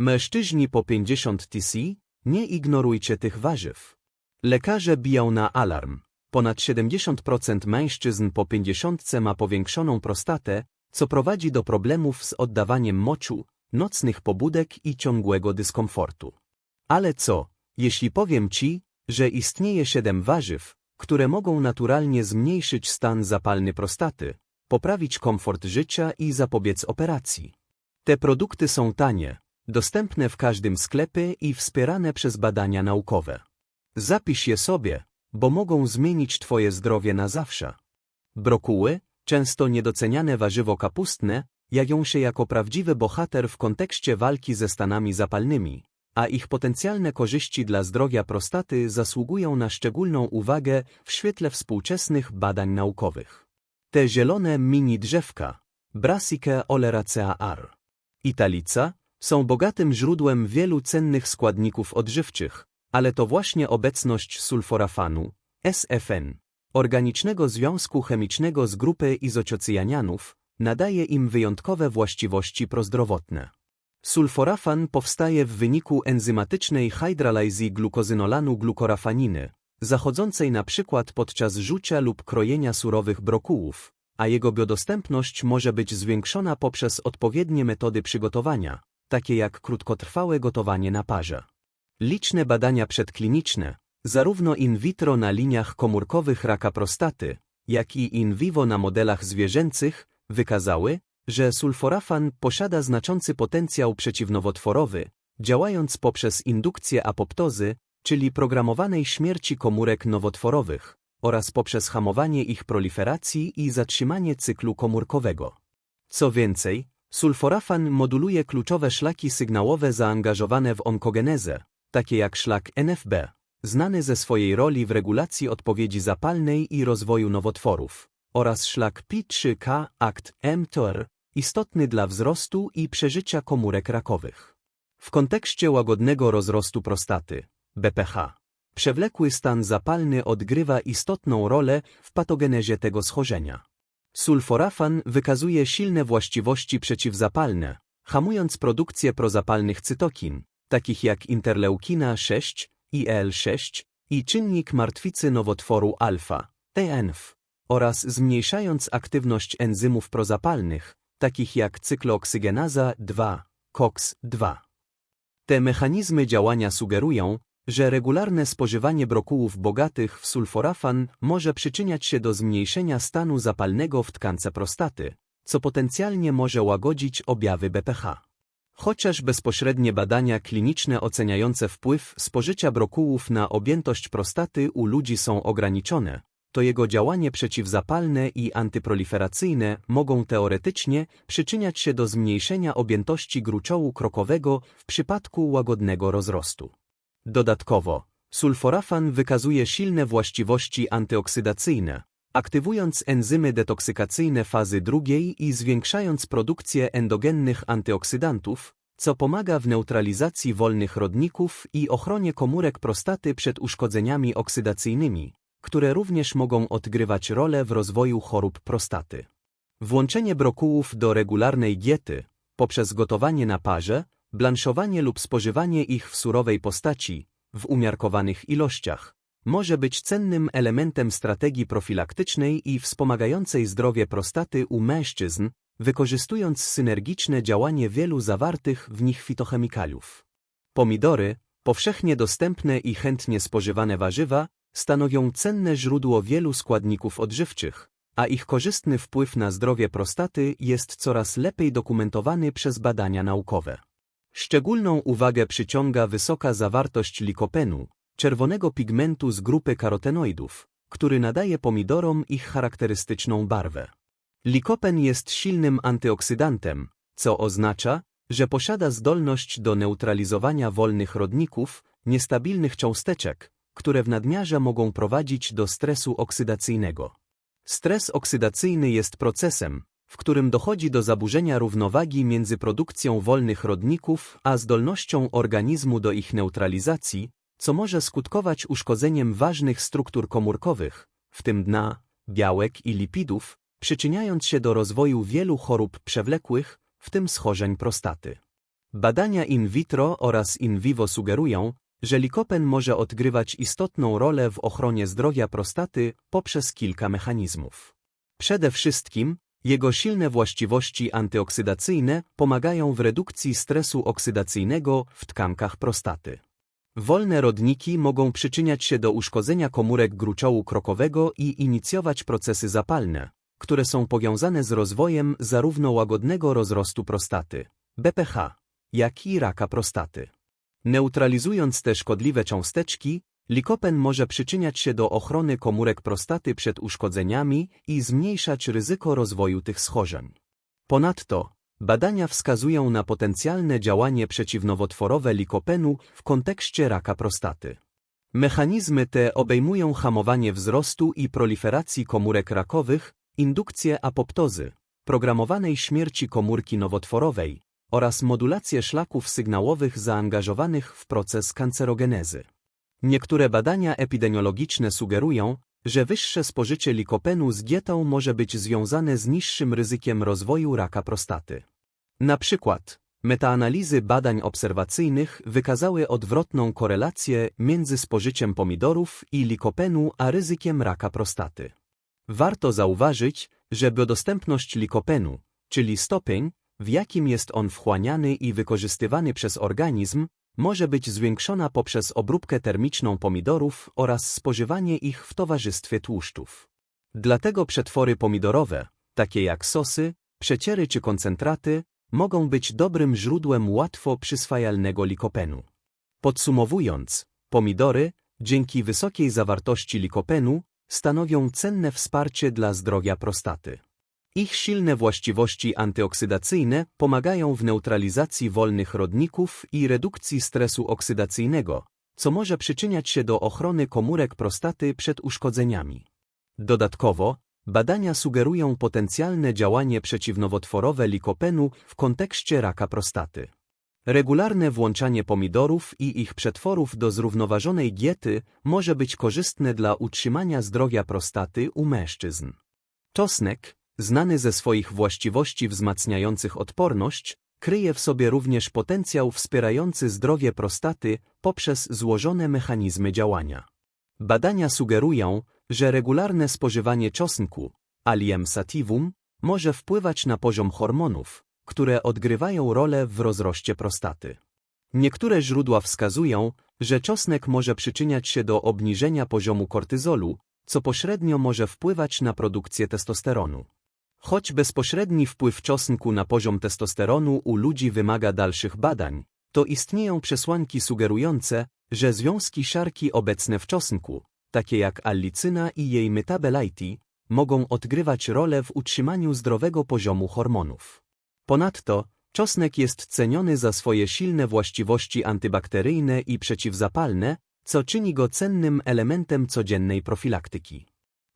Mężczyźni po 50 TC, nie ignorujcie tych warzyw. Lekarze biją na alarm. Ponad 70% mężczyzn po 50 ma powiększoną prostatę, co prowadzi do problemów z oddawaniem moczu, nocnych pobudek i ciągłego dyskomfortu. Ale co, jeśli powiem Ci, że istnieje 7 warzyw, które mogą naturalnie zmniejszyć stan zapalny prostaty, poprawić komfort życia i zapobiec operacji. Te produkty są tanie, dostępne w każdym sklepie i wspierane przez badania naukowe. Zapisz je sobie, bo mogą zmienić Twoje zdrowie na zawsze. Brokuły, często niedoceniane warzywo kapustne, jawią się jako prawdziwy bohater w kontekście walki ze stanami zapalnymi, a ich potencjalne korzyści dla zdrowia prostaty zasługują na szczególną uwagę w świetle współczesnych badań naukowych. Te zielone mini drzewka, Brassicae oleracea ar. Italica, są bogatym źródłem wielu cennych składników odżywczych, ale to właśnie obecność sulforafanu, SFN, organicznego związku chemicznego z grupy izocjanianów, nadaje im wyjątkowe właściwości prozdrowotne. Sulforafan powstaje w wyniku enzymatycznej hydralyzji glukozynolanu glukorafaniny, zachodzącej na przykład podczas rzucia lub krojenia surowych brokułów, a jego biodostępność może być zwiększona poprzez odpowiednie metody przygotowania, takie jak krótkotrwałe gotowanie na parze. Liczne badania przedkliniczne, zarówno in vitro na liniach komórkowych raka prostaty, jak i in vivo na modelach zwierzęcych, wykazały, że sulforafan posiada znaczący potencjał przeciwnowotworowy, działając poprzez indukcję apoptozy, czyli programowanej śmierci komórek nowotworowych, oraz poprzez hamowanie ich proliferacji i zatrzymanie cyklu komórkowego. Co więcej, sulforafan moduluje kluczowe szlaki sygnałowe zaangażowane w onkogenezę, takie jak szlak NFB, znany ze swojej roli w regulacji odpowiedzi zapalnej i rozwoju nowotworów, oraz szlak P3K akt mTOR, istotny dla wzrostu i przeżycia komórek rakowych. W kontekście łagodnego rozrostu prostaty, BPH, przewlekły stan zapalny odgrywa istotną rolę w patogenezie tego schorzenia. Sulforafan wykazuje silne właściwości przeciwzapalne, hamując produkcję prozapalnych cytokin, takich jak interleukina 6, IL-6 i czynnik martwicy nowotworu alfa, TNF, oraz zmniejszając aktywność enzymów prozapalnych, takich jak cyklooksygenoza 2, COX-2. Te mechanizmy działania sugerują, że regularne spożywanie brokułów bogatych w sulforafan może przyczyniać się do zmniejszenia stanu zapalnego w tkance prostaty, co potencjalnie może łagodzić objawy BPH. Chociaż bezpośrednie badania kliniczne oceniające wpływ spożycia brokułów na objętość prostaty u ludzi są ograniczone, to jego działanie przeciwzapalne i antyproliferacyjne mogą teoretycznie przyczyniać się do zmniejszenia objętości gruczołu krokowego w przypadku łagodnego rozrostu. Dodatkowo, sulforafan wykazuje silne właściwości antyoksydacyjne, aktywując enzymy detoksykacyjne fazy drugiej i zwiększając produkcję endogennych antyoksydantów, co pomaga w neutralizacji wolnych rodników i ochronie komórek prostaty przed uszkodzeniami oksydacyjnymi, które również mogą odgrywać rolę w rozwoju chorób prostaty. Włączenie brokułów do regularnej diety poprzez gotowanie na parze, blanszowanie lub spożywanie ich w surowej postaci, w umiarkowanych ilościach, może być cennym elementem strategii profilaktycznej i wspomagającej zdrowie prostaty u mężczyzn, wykorzystując synergiczne działanie wielu zawartych w nich fitochemikaliów. Pomidory, powszechnie dostępne i chętnie spożywane warzywa, stanowią cenne źródło wielu składników odżywczych, a ich korzystny wpływ na zdrowie prostaty jest coraz lepiej dokumentowany przez badania naukowe. Szczególną uwagę przyciąga wysoka zawartość likopenu, czerwonego pigmentu z grupy karotenoidów, który nadaje pomidorom ich charakterystyczną barwę. Likopen jest silnym antyoksydantem, co oznacza, że posiada zdolność do neutralizowania wolnych rodników, niestabilnych cząsteczek, które w nadmiarze mogą prowadzić do stresu oksydacyjnego. Stres oksydacyjny jest procesem, w którym dochodzi do zaburzenia równowagi między produkcją wolnych rodników a zdolnością organizmu do ich neutralizacji, co może skutkować uszkodzeniem ważnych struktur komórkowych, w tym dna, białek i lipidów, przyczyniając się do rozwoju wielu chorób przewlekłych, w tym schorzeń prostaty. Badania in vitro oraz in vivo sugerują, że likopen może odgrywać istotną rolę w ochronie zdrowia prostaty poprzez kilka mechanizmów. Przede wszystkim, jego silne właściwości antyoksydacyjne pomagają w redukcji stresu oksydacyjnego w tkankach prostaty. Wolne rodniki mogą przyczyniać się do uszkodzenia komórek gruczołu krokowego i inicjować procesy zapalne, które są powiązane z rozwojem zarówno łagodnego rozrostu prostaty, BPH, jak i raka prostaty. Neutralizując te szkodliwe cząsteczki, likopen może przyczyniać się do ochrony komórek prostaty przed uszkodzeniami i zmniejszać ryzyko rozwoju tych schorzeń. Ponadto, badania wskazują na potencjalne działanie przeciwnowotworowe likopenu w kontekście raka prostaty. Mechanizmy te obejmują hamowanie wzrostu i proliferacji komórek rakowych, indukcję apoptozy, programowanej śmierci komórki nowotworowej oraz modulację szlaków sygnałowych zaangażowanych w proces kancerogenezy. Niektóre badania epidemiologiczne sugerują, że wyższe spożycie likopenu z dietą może być związane z niższym ryzykiem rozwoju raka prostaty. Na przykład, metaanalizy badań obserwacyjnych wykazały odwrotną korelację między spożyciem pomidorów i likopenu a ryzykiem raka prostaty. Warto zauważyć, że biodostępność likopenu, czyli stopień, w jakim jest on wchłaniany i wykorzystywany przez organizm, może być zwiększona poprzez obróbkę termiczną pomidorów oraz spożywanie ich w towarzystwie tłuszczów. Dlatego przetwory pomidorowe, takie jak sosy, przeciery czy koncentraty, mogą być dobrym źródłem łatwo przyswajalnego likopenu. Podsumowując, pomidory, dzięki wysokiej zawartości likopenu, stanowią cenne wsparcie dla zdrowia prostaty. Ich silne właściwości antyoksydacyjne pomagają w neutralizacji wolnych rodników i redukcji stresu oksydacyjnego, co może przyczyniać się do ochrony komórek prostaty przed uszkodzeniami. Dodatkowo, badania sugerują potencjalne działanie przeciwnowotworowe likopenu w kontekście raka prostaty. Regularne włączanie pomidorów i ich przetworów do zrównoważonej diety może być korzystne dla utrzymania zdrowia prostaty u mężczyzn. Czosnek, znany ze swoich właściwości wzmacniających odporność, kryje w sobie również potencjał wspierający zdrowie prostaty poprzez złożone mechanizmy działania. Badania sugerują, że regularne spożywanie czosnku, Allium sativum, może wpływać na poziom hormonów, które odgrywają rolę w rozroście prostaty. Niektóre źródła wskazują, że czosnek może przyczyniać się do obniżenia poziomu kortyzolu, co pośrednio może wpływać na produkcję testosteronu. Choć bezpośredni wpływ czosnku na poziom testosteronu u ludzi wymaga dalszych badań, to istnieją przesłanki sugerujące, że związki siarki obecne w czosnku, takie jak allicyna i jej metabolite, mogą odgrywać rolę w utrzymaniu zdrowego poziomu hormonów. Ponadto, czosnek jest ceniony za swoje silne właściwości antybakteryjne i przeciwzapalne, co czyni go cennym elementem codziennej profilaktyki.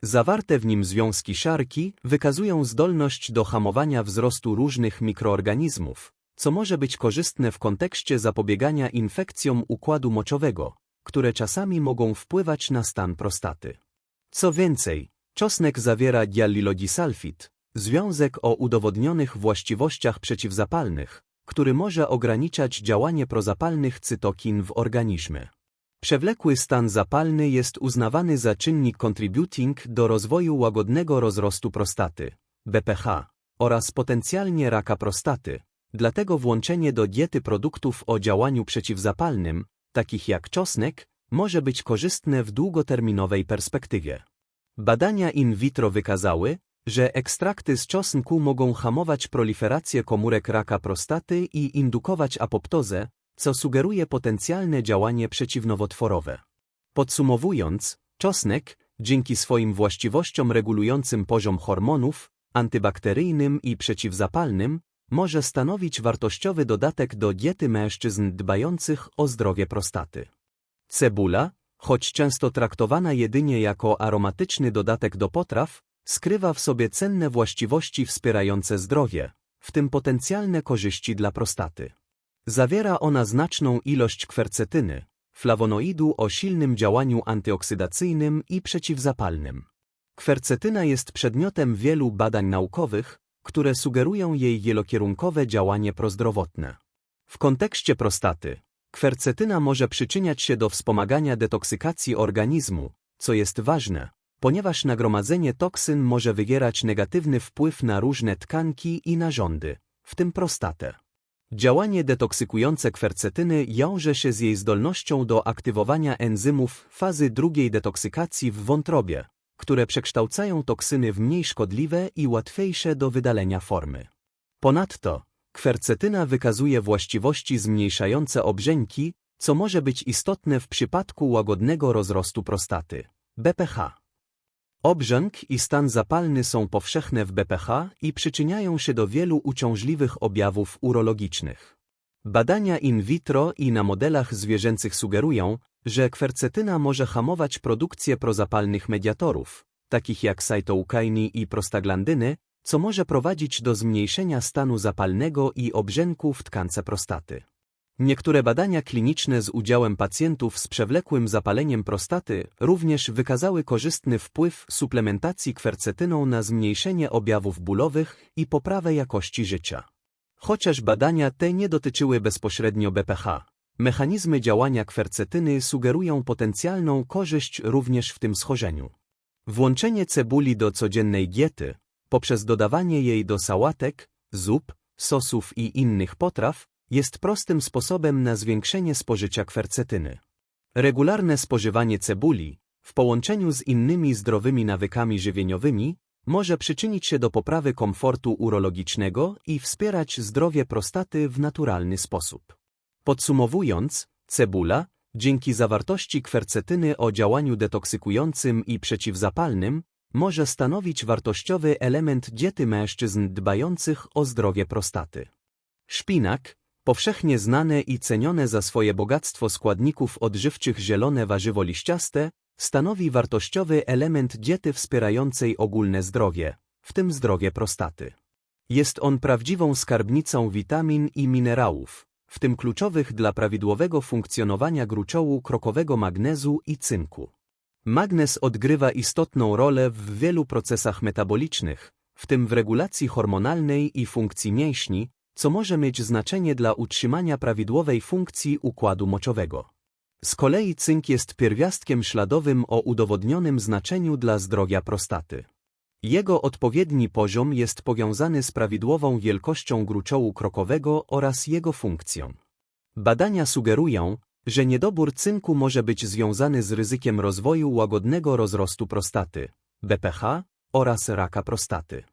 Zawarte w nim związki siarki wykazują zdolność do hamowania wzrostu różnych mikroorganizmów, co może być korzystne w kontekście zapobiegania infekcjom układu moczowego, które czasami mogą wpływać na stan prostaty. Co więcej, czosnek zawiera diallilogisalfit, związek o udowodnionych właściwościach przeciwzapalnych, który może ograniczać działanie prozapalnych cytokin w organizmie. Przewlekły stan zapalny jest uznawany za czynnik contributing do rozwoju łagodnego rozrostu prostaty, BPH, oraz potencjalnie raka prostaty, dlatego włączenie do diety produktów o działaniu przeciwzapalnym, takich jak czosnek, może być korzystne w długoterminowej perspektywie. Badania in vitro wykazały, że ekstrakty z czosnku mogą hamować proliferację komórek raka prostaty i indukować apoptozę, co sugeruje potencjalne działanie przeciwnowotworowe. Podsumowując, czosnek, dzięki swoim właściwościom regulującym poziom hormonów, antybakteryjnym i przeciwzapalnym, może stanowić wartościowy dodatek do diety mężczyzn dbających o zdrowie prostaty. Cebula, choć często traktowana jedynie jako aromatyczny dodatek do potraw, skrywa w sobie cenne właściwości wspierające zdrowie, w tym potencjalne korzyści dla prostaty. Zawiera ona znaczną ilość kwercetyny, flawonoidu o silnym działaniu antyoksydacyjnym i przeciwzapalnym. Kwercetyna jest przedmiotem wielu badań naukowych, które sugerują jej wielokierunkowe działanie prozdrowotne. W kontekście prostaty, kwercetyna może przyczyniać się do wspomagania detoksykacji organizmu, co jest ważne, ponieważ nagromadzenie toksyn może wywierać negatywny wpływ na różne tkanki i narządy, w tym prostatę. Działanie detoksykujące kwercetyny wiąże się z jej zdolnością do aktywowania enzymów fazy drugiej detoksykacji w wątrobie, które przekształcają toksyny w mniej szkodliwe i łatwiejsze do wydalenia formy. Ponadto, kwercetyna wykazuje właściwości zmniejszające obrzęki, co może być istotne w przypadku łagodnego rozrostu prostaty. BPH. Obrzęk i stan zapalny są powszechne w BPH i przyczyniają się do wielu uciążliwych objawów urologicznych. Badania in vitro i na modelach zwierzęcych sugerują, że kwercetyna może hamować produkcję prozapalnych mediatorów, takich jak cytokiny i prostaglandyny, co może prowadzić do zmniejszenia stanu zapalnego i obrzęku w tkance prostaty. Niektóre badania kliniczne z udziałem pacjentów z przewlekłym zapaleniem prostaty również wykazały korzystny wpływ suplementacji kwercetyną na zmniejszenie objawów bólowych i poprawę jakości życia. Chociaż badania te nie dotyczyły bezpośrednio BPH, mechanizmy działania kwercetyny sugerują potencjalną korzyść również w tym schorzeniu. Włączenie cebuli do codziennej diety, poprzez dodawanie jej do sałatek, zup, sosów i innych potraw, jest prostym sposobem na zwiększenie spożycia kwercetyny. Regularne spożywanie cebuli, w połączeniu z innymi zdrowymi nawykami żywieniowymi, może przyczynić się do poprawy komfortu urologicznego i wspierać zdrowie prostaty w naturalny sposób. Podsumowując, cebula, dzięki zawartości kwercetyny o działaniu detoksykującym i przeciwzapalnym, może stanowić wartościowy element diety mężczyzn dbających o zdrowie prostaty. Szpinak, powszechnie znane i cenione za swoje bogactwo składników odżywczych zielone warzywo liściaste, stanowi wartościowy element diety wspierającej ogólne zdrowie, w tym zdrowie prostaty. Jest on prawdziwą skarbnicą witamin i minerałów, w tym kluczowych dla prawidłowego funkcjonowania gruczołu krokowego magnezu i cynku. Magnez odgrywa istotną rolę w wielu procesach metabolicznych, w tym w regulacji hormonalnej i funkcji mięśni, co może mieć znaczenie dla utrzymania prawidłowej funkcji układu moczowego. Z kolei cynk jest pierwiastkiem śladowym o udowodnionym znaczeniu dla zdrowia prostaty. Jego odpowiedni poziom jest powiązany z prawidłową wielkością gruczołu krokowego oraz jego funkcją. Badania sugerują, że niedobór cynku może być związany z ryzykiem rozwoju łagodnego rozrostu prostaty, BPH oraz raka prostaty.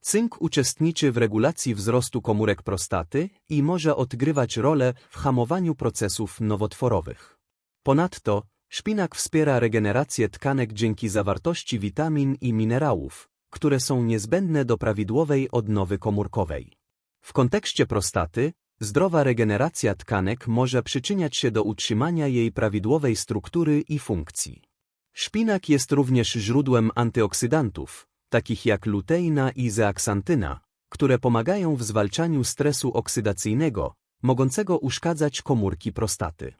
Cynk uczestniczy w regulacji wzrostu komórek prostaty i może odgrywać rolę w hamowaniu procesów nowotworowych. Ponadto, szpinak wspiera regenerację tkanek dzięki zawartości witamin i minerałów, które są niezbędne do prawidłowej odnowy komórkowej. W kontekście prostaty, zdrowa regeneracja tkanek może przyczyniać się do utrzymania jej prawidłowej struktury i funkcji. Szpinak jest również źródłem antyoksydantów, takich jak luteina i zeaksantyna, które pomagają w zwalczaniu stresu oksydacyjnego, mogącego uszkadzać komórki prostaty.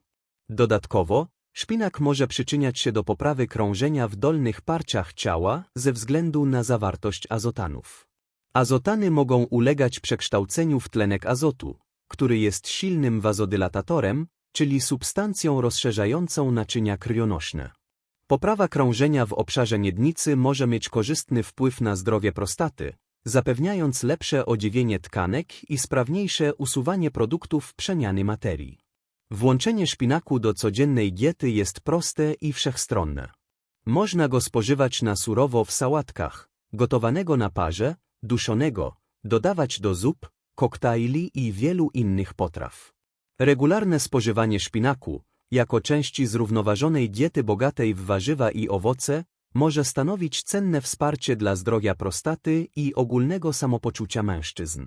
Dodatkowo, szpinak może przyczyniać się do poprawy krążenia w dolnych parciach ciała ze względu na zawartość azotanów. Azotany mogą ulegać przekształceniu w tlenek azotu, który jest silnym wazodylatatorem, czyli substancją rozszerzającą naczynia krwionośne. Poprawa krążenia w obszarze miednicy może mieć korzystny wpływ na zdrowie prostaty, zapewniając lepsze odziwienie tkanek i sprawniejsze usuwanie produktów przemiany materii. Włączenie szpinaku do codziennej diety jest proste i wszechstronne. Można go spożywać na surowo w sałatkach, gotowanego na parze, duszonego, dodawać do zup, koktajli i wielu innych potraw. Regularne spożywanie szpinaku, jako części zrównoważonej diety bogatej w warzywa i owoce, może stanowić cenne wsparcie dla zdrowia prostaty i ogólnego samopoczucia mężczyzn.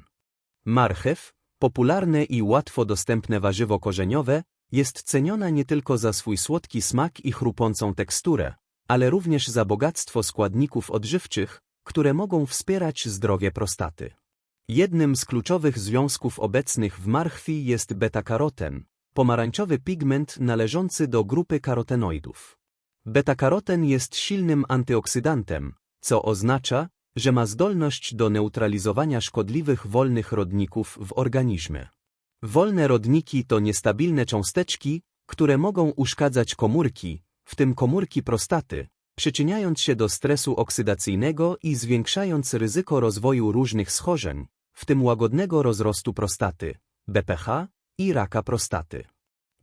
Marchew, popularne i łatwo dostępne warzywo korzeniowe, jest ceniona nie tylko za swój słodki smak i chrupącą teksturę, ale również za bogactwo składników odżywczych, które mogą wspierać zdrowie prostaty. Jednym z kluczowych związków obecnych w marchwi jest beta-karoten, pomarańczowy pigment należący do grupy karotenoidów. Beta-karoten jest silnym antyoksydantem, co oznacza, że ma zdolność do neutralizowania szkodliwych wolnych rodników w organizmie. Wolne rodniki to niestabilne cząsteczki, które mogą uszkadzać komórki, w tym komórki prostaty, przyczyniając się do stresu oksydacyjnego i zwiększając ryzyko rozwoju różnych schorzeń, w tym łagodnego rozrostu prostaty, BPH i raka prostaty.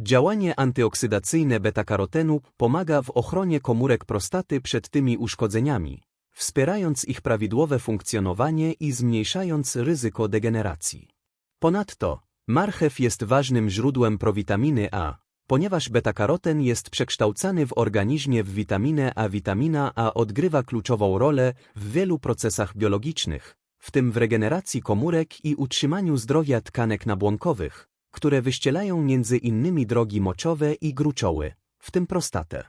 Działanie antyoksydacyjne beta-karotenu pomaga w ochronie komórek prostaty przed tymi uszkodzeniami, wspierając ich prawidłowe funkcjonowanie i zmniejszając ryzyko degeneracji. Ponadto, marchew jest ważnym źródłem prowitaminy A, ponieważ beta-karoten jest przekształcany w organizmie w witaminę A. Witamina A odgrywa kluczową rolę w wielu procesach biologicznych, w tym w regeneracji komórek i utrzymaniu zdrowia tkanek nabłonkowych, które wyścielają między innymi drogi moczowe i gruczoły, w tym prostatę.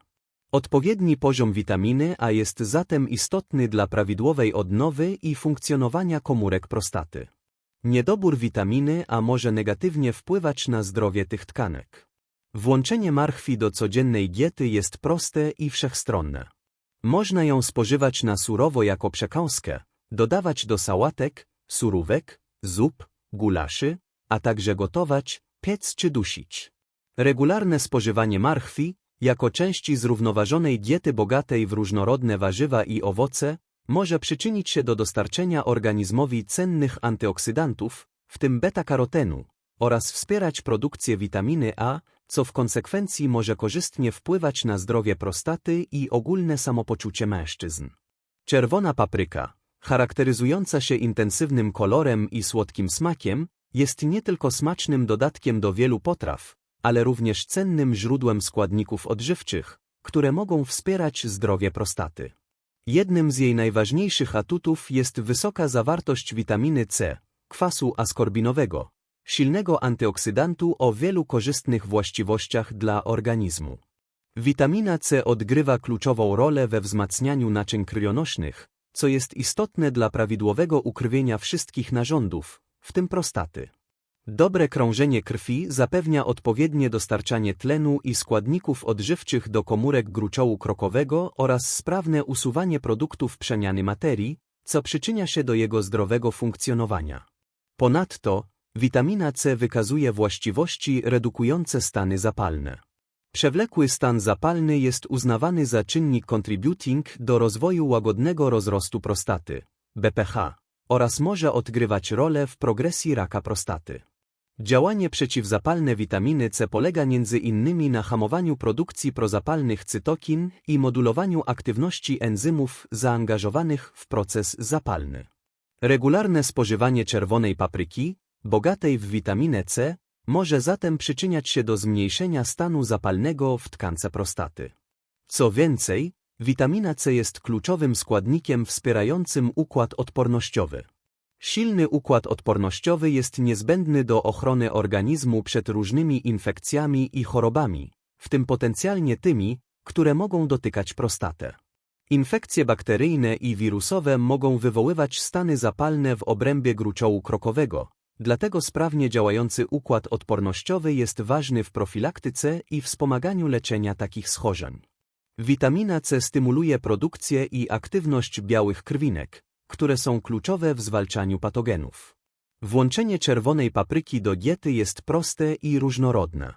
Odpowiedni poziom witaminy A jest zatem istotny dla prawidłowej odnowy i funkcjonowania komórek prostaty. Niedobór witaminy A może negatywnie wpływać na zdrowie tych tkanek. Włączenie marchwi do codziennej diety jest proste i wszechstronne. Można ją spożywać na surowo jako przekąskę, dodawać do sałatek, surówek, zup, gulaszy, a także gotować, piec czy dusić. Regularne spożywanie marchwi, jako części zrównoważonej diety bogatej w różnorodne warzywa i owoce, może przyczynić się do dostarczenia organizmowi cennych antyoksydantów, w tym beta-karotenu, oraz wspierać produkcję witaminy A, co w konsekwencji może korzystnie wpływać na zdrowie prostaty i ogólne samopoczucie mężczyzn. Czerwona papryka, charakteryzująca się intensywnym kolorem i słodkim smakiem, jest nie tylko smacznym dodatkiem do wielu potraw, ale również cennym źródłem składników odżywczych, które mogą wspierać zdrowie prostaty. Jednym z jej najważniejszych atutów jest wysoka zawartość witaminy C, kwasu askorbinowego, silnego antyoksydantu o wielu korzystnych właściwościach dla organizmu. Witamina C odgrywa kluczową rolę we wzmacnianiu naczyń krwionośnych, co jest istotne dla prawidłowego ukrwienia wszystkich narządów, w tym prostaty. Dobre krążenie krwi zapewnia odpowiednie dostarczanie tlenu i składników odżywczych do komórek gruczołu krokowego oraz sprawne usuwanie produktów przemiany materii, co przyczynia się do jego zdrowego funkcjonowania. Ponadto, witamina C wykazuje właściwości redukujące stany zapalne. Przewlekły stan zapalny jest uznawany za czynnik contributing do rozwoju łagodnego rozrostu prostaty, BPH, oraz może odgrywać rolę w progresji raka prostaty. Działanie przeciwzapalne witaminy C polega innymi na hamowaniu produkcji prozapalnych cytokin i modulowaniu aktywności enzymów zaangażowanych w proces zapalny. Regularne spożywanie czerwonej papryki, bogatej w witaminę C, może zatem przyczyniać się do zmniejszenia stanu zapalnego w tkance prostaty. Co więcej, witamina C jest kluczowym składnikiem wspierającym układ odpornościowy. Silny układ odpornościowy jest niezbędny do ochrony organizmu przed różnymi infekcjami i chorobami, w tym potencjalnie tymi, które mogą dotykać prostatę. Infekcje bakteryjne i wirusowe mogą wywoływać stany zapalne w obrębie gruczołu krokowego, dlatego sprawnie działający układ odpornościowy jest ważny w profilaktyce i wspomaganiu leczenia takich schorzeń. Witamina C stymuluje produkcję i aktywność białych krwinek, które są kluczowe w zwalczaniu patogenów. Włączenie czerwonej papryki do diety jest proste i różnorodne.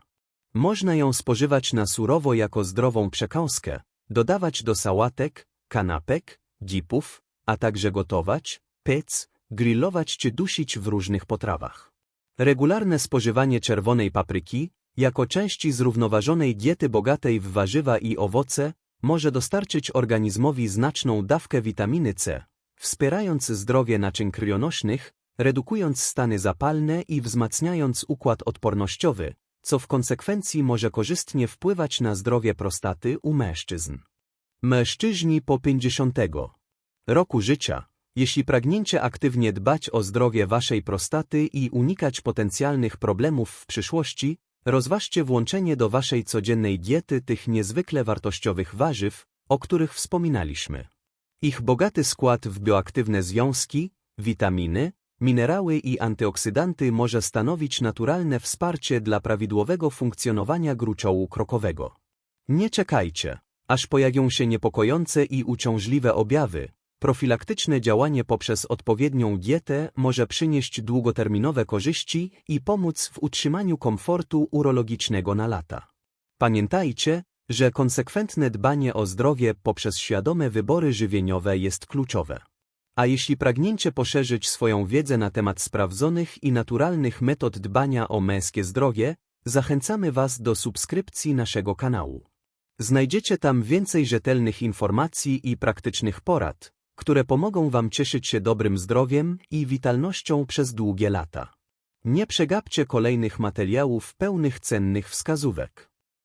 Można ją spożywać na surowo jako zdrową przekąskę, dodawać do sałatek, kanapek, dipów, a także gotować, piec, grillować czy dusić w różnych potrawach. Regularne spożywanie czerwonej papryki, jako części zrównoważonej diety bogatej w warzywa i owoce, może dostarczyć organizmowi znaczną dawkę witaminy C, wspierając zdrowie naczyń krwionośnych, redukując stany zapalne i wzmacniając układ odpornościowy, co w konsekwencji może korzystnie wpływać na zdrowie prostaty u mężczyzn. Mężczyźni po 50 roku życia, jeśli pragniecie aktywnie dbać o zdrowie waszej prostaty i unikać potencjalnych problemów w przyszłości, rozważcie włączenie do waszej codziennej diety tych niezwykle wartościowych warzyw, o których wspominaliśmy. Ich bogaty skład w bioaktywne związki, witaminy, minerały i antyoksydanty może stanowić naturalne wsparcie dla prawidłowego funkcjonowania gruczołu krokowego. Nie czekajcie, aż pojawią się niepokojące i uciążliwe objawy, Profilaktyczne działanie poprzez odpowiednią dietę może przynieść długoterminowe korzyści i pomóc w utrzymaniu komfortu urologicznego na lata. Pamiętajcie, że konsekwentne dbanie o zdrowie poprzez świadome wybory żywieniowe jest kluczowe. A jeśli pragniecie poszerzyć swoją wiedzę na temat sprawdzonych i naturalnych metod dbania o męskie zdrowie, zachęcamy Was do subskrypcji naszego kanału. Znajdziecie tam więcej rzetelnych informacji i praktycznych porad, które pomogą Wam cieszyć się dobrym zdrowiem i witalnością przez długie lata. Nie przegapcie kolejnych materiałów pełnych cennych wskazówek.